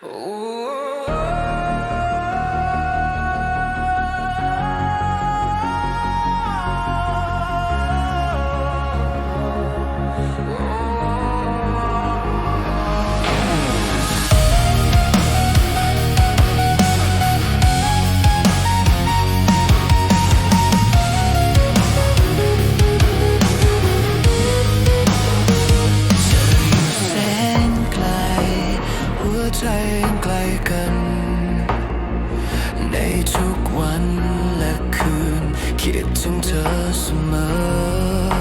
แในทุกวันและคืน คิดถึงเธอเสมอ